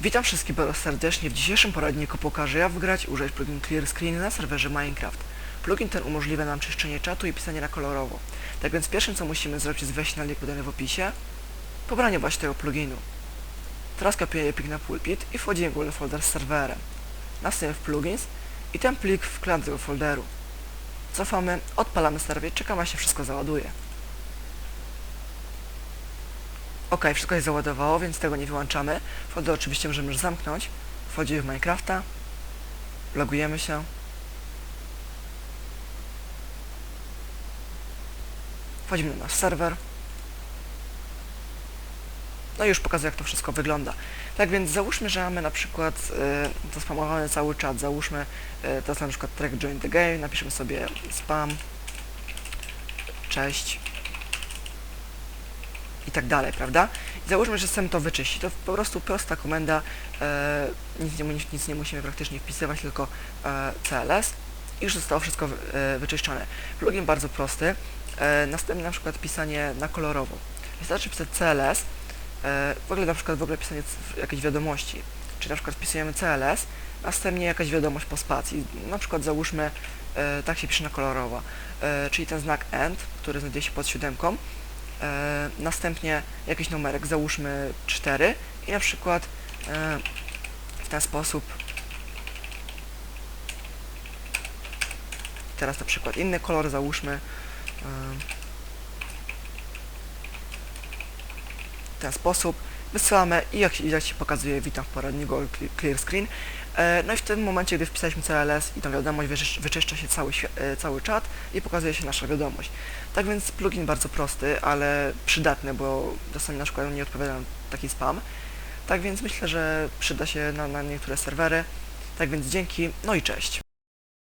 Witam wszystkich bardzo serdecznie. W dzisiejszym poradniku pokażę jak wgrać i użyć plugin Clear Screen na serwerze Minecraft. Plugin ten umożliwia nam czyszczenie czatu i pisanie na kolorowo. Tak więc pierwszym co musimy zrobić jest wejść na link podany w opisie, pobranie właśnie tego pluginu. Teraz kopiuję plik na pulpit i wchodzimy w Google folder z serwerem. Następnie w plugins i ten plik wkładam do tego folderu. Cofamy, odpalamy serwer, czekamy aż się wszystko załaduje. Ok, wszystko się załadowało, więc tego nie wyłączamy. Folder oczywiście możemy już zamknąć. Wchodzimy w Minecrafta. Logujemy się. Wchodzimy na nasz serwer. No i już pokazuję, jak to wszystko wygląda. Tak więc załóżmy, że mamy na przykład y, zaspamowany cały czat. Załóżmy, y, to jest na przykład track join the game. Napiszemy sobie spam. Cześć tak dalej, prawda? I załóżmy, że chcemy to wyczyścić. To po prostu prosta komenda, e, nic, nie, nic, nie musimy praktycznie wpisywać, tylko e, CLS i już zostało wszystko e, wyczyszczone. Plugin bardzo prosty. E, następnie na przykład pisanie na kolorowo. Wystarczy pisać CLS, e, w ogóle na przykład w ogóle pisanie jakiejś wiadomości. Czyli na przykład wpisujemy CLS, następnie jakaś wiadomość po spacji. Na przykład załóżmy, e, tak się pisze na kolorowo, e, czyli ten znak AND, który znajduje się pod siódemką, następnie jakiś numerek, załóżmy 4 i na przykład e, w ten sposób. Teraz na przykład inny kolor załóżmy e, w ten sposób wysyłamy i jak, jak się pokazuje witam w poradniku Cle- clear screen e, no i w tym momencie gdy wpisaliśmy CLS i tą wiadomość wyczysz- wyczyszcza się cały, e, cały czat i pokazuje się nasza wiadomość tak więc plugin bardzo prosty, ale przydatny, bo czasami na przykład nie odpowiada nam taki spam. Tak więc myślę, że przyda się na, na niektóre serwery. Tak więc dzięki, no i cześć.